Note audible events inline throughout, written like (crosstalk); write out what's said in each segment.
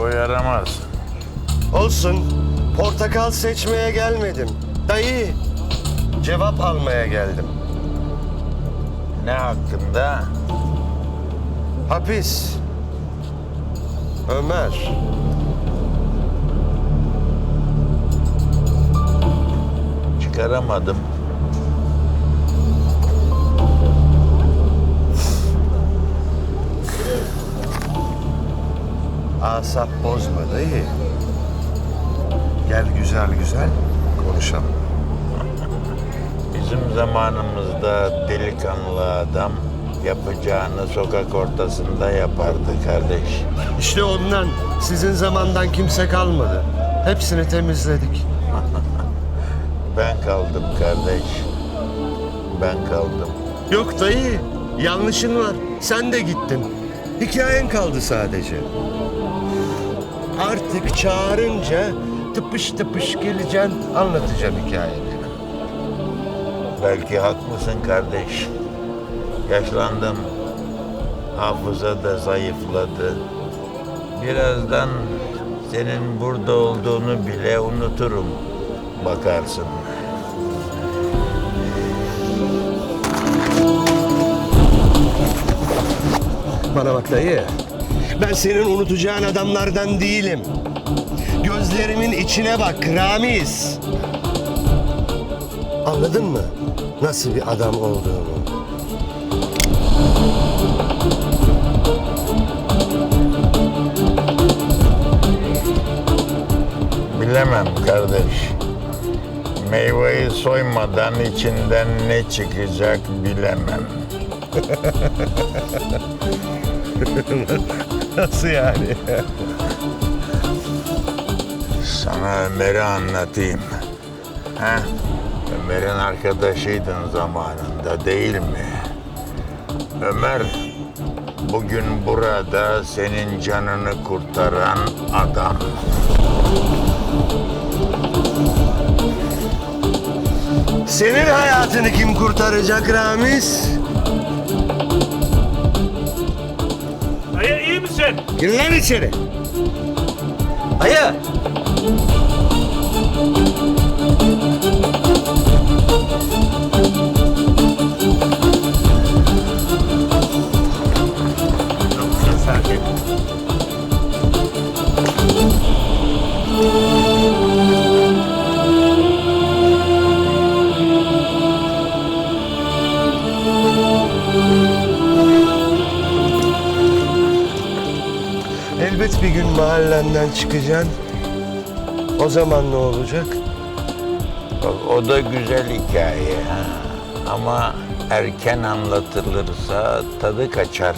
O yaramaz. Olsun. Portakal seçmeye gelmedim. Dayı. Cevap almaya geldim. Ne hakkında? Hapis. Ömer. Çıkaramadım. Asap bozma dayı. Gel güzel güzel konuşalım. Bizim zamanımızda delikanlı adam yapacağını sokak ortasında yapardı kardeş. İşte ondan sizin zamandan kimse kalmadı. Hepsini temizledik. (laughs) Ben kaldım kardeş. Ben kaldım. Yok dayı, yanlışın var. Sen de gittin. Hikayen kaldı sadece. Artık çağırınca tıpış tıpış geleceksin, anlatacağım hikayeni. Belki haklısın kardeş. Yaşlandım. Hafıza da zayıfladı. Birazdan senin burada olduğunu bile unuturum. Bakarsın. Bana bak dayı, ben senin unutacağın adamlardan değilim. Gözlerimin içine bak Ramiz. Anladın mı? Nasıl bir adam olduğumu? Bilemem kardeş. Meyveyi soymadan içinden ne çıkacak bilemem. (laughs) Nasıl yani? Sana Ömer'i anlatayım. Ha? Ömer'in arkadaşıydın zamanında değil mi? Ömer bugün burada senin canını kurtaran adam. Senin hayatını kim kurtaracak Ramiz? Gir lan içeri. Hayır. Elbet bir gün mahallenden çıkacaksın. O zaman ne olacak? O da güzel hikaye. Ama erken anlatılırsa tadı kaçar.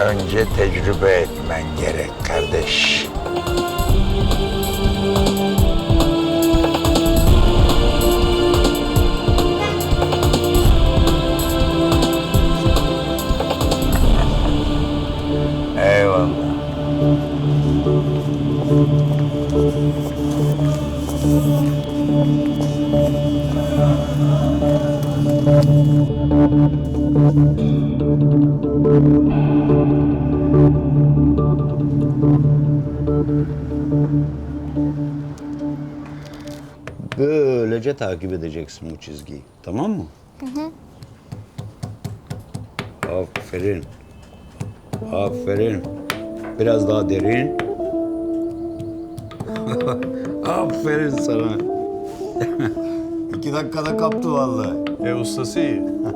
Önce tecrübe etmen gerek kardeş. Böylece takip edeceksin bu çizgiyi. Tamam mı? Hı hı. Aferin. Aferin. Biraz daha derin. Aferin (laughs) sana. (laughs) İki dakikada kaptı vallahi. E ustası iyi. (laughs)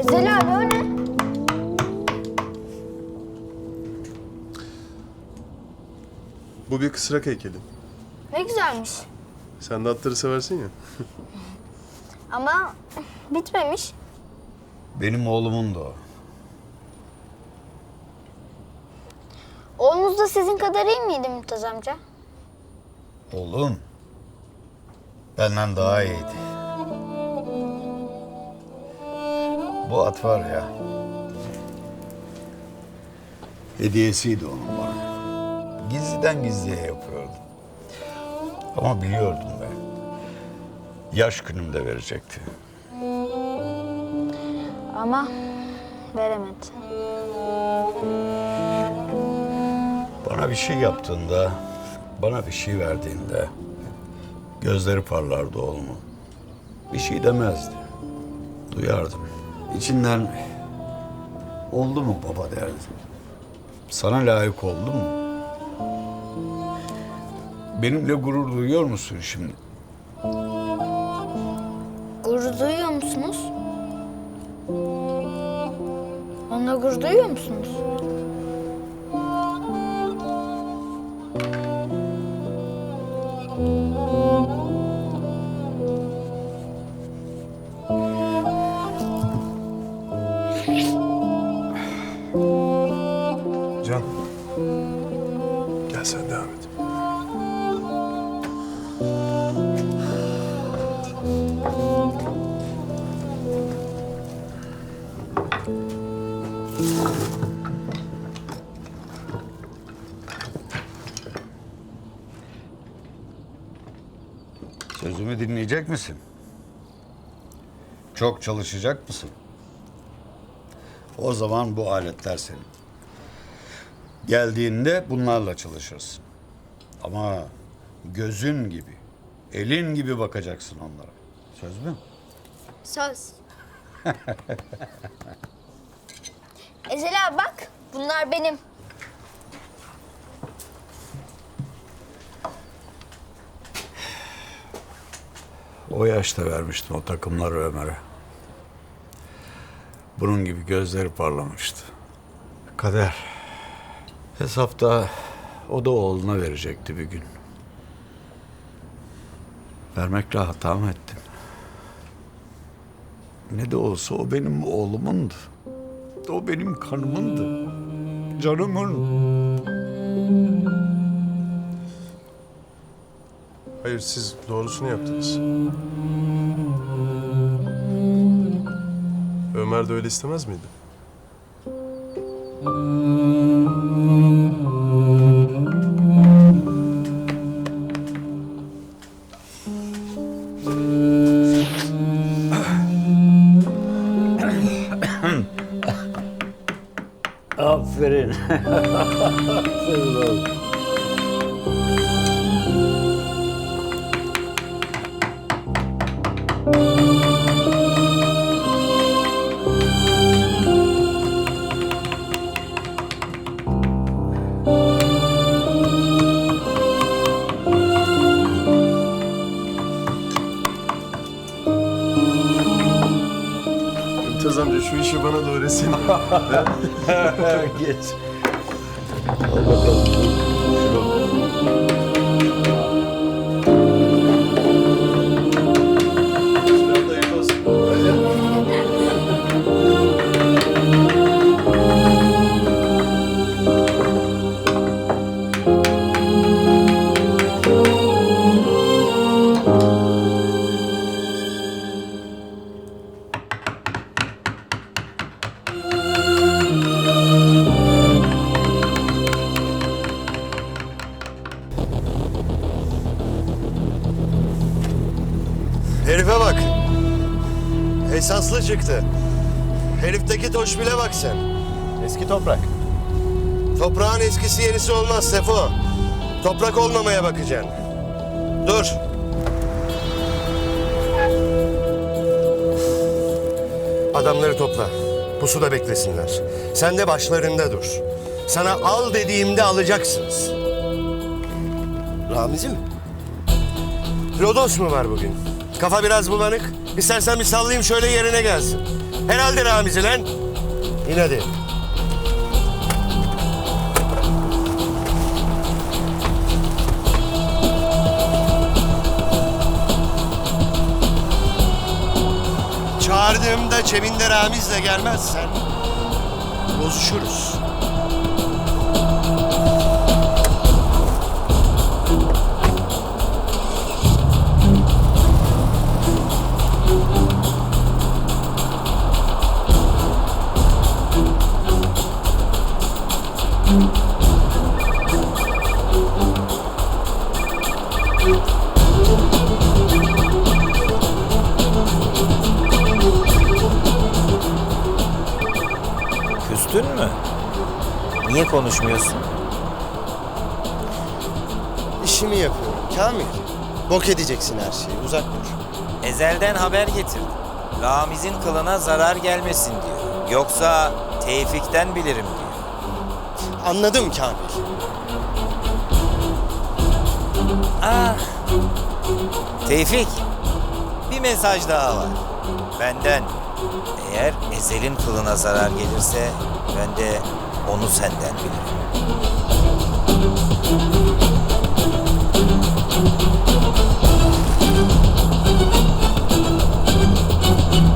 Ezel abi o ne? Bu bir kısrak heykeli. Ne güzelmiş. Sen de atları seversin ya. (laughs) Ama bitmemiş. Benim oğlumun da o. Oğlunuz da sizin kadar iyi miydi Mümtaz amca? Oğlum. Benden daha iyiydi. Bu at var ya. Hediyesiydi onun bana. Gizliden gizliye yapıyordum. Ama biliyordum ben. Yaş günümde verecekti. Ama veremedi. Bana bir şey yaptığında, bana bir şey verdiğinde gözleri parlardı oğlumun. Bir şey demezdi. Duyardım. İçinden oldu mu baba derdi. Sana layık oldu mu? Benimle gurur duyuyor musun şimdi? Gurur duyuyor musunuz? Onunla gurur duyuyor musunuz? Sözümü dinleyecek misin? Çok çalışacak mısın? O zaman bu aletler senin. Geldiğinde bunlarla çalışırsın. Ama gözün gibi, elin gibi bakacaksın onlara. Söz mü? Söz. Ezel abi bak. Bunlar benim. O yaşta vermiştim o takımları Ömer'e. Bunun gibi gözleri parlamıştı. Kader. Hesapta o da oğluna verecekti bir gün. Vermekle hata mı ettim? Ne de olsa o benim oğlumundu. O benim kanımındı. Canımın. Hayır siz doğrusunu yaptınız. Ömer de öyle istemez miydi? Aferin. Aferin oğlum. Şu işi bana da öğretsin. (laughs) (laughs) Geç. Al bakalım. Çıktı. Herifteki toşbile bak sen. Eski toprak. Toprağın eskisi yenisi olmaz Sefo. Toprak olmamaya bakacaksın. Dur. Adamları topla. Pusuda beklesinler. Sen de başlarında dur. Sana al dediğimde alacaksınız. Ramizi mi? Rodos mu var bugün? Kafa biraz bulanık. İstersen bir sallayayım şöyle yerine gelsin. Herhalde Ramizi lan. İn hadi. Çağırdığımda akçeminde Ramiz'le gelmezsen bozuşuruz. Küstün mü? Niye konuşmuyorsun? İşimi yapıyorum Kamil. Bok edeceksin her şeyi. Uzak dur. Ezelden haber getirdim. Ramiz'in kılına zarar gelmesin diyor. Yoksa Tevfik'ten bilirim diyor. Anladım Kamil. Ah! Tevfik, bir mesaj daha var. Benden. Eğer Ezel'in kılına zarar gelirse ben de onu senden bilirim.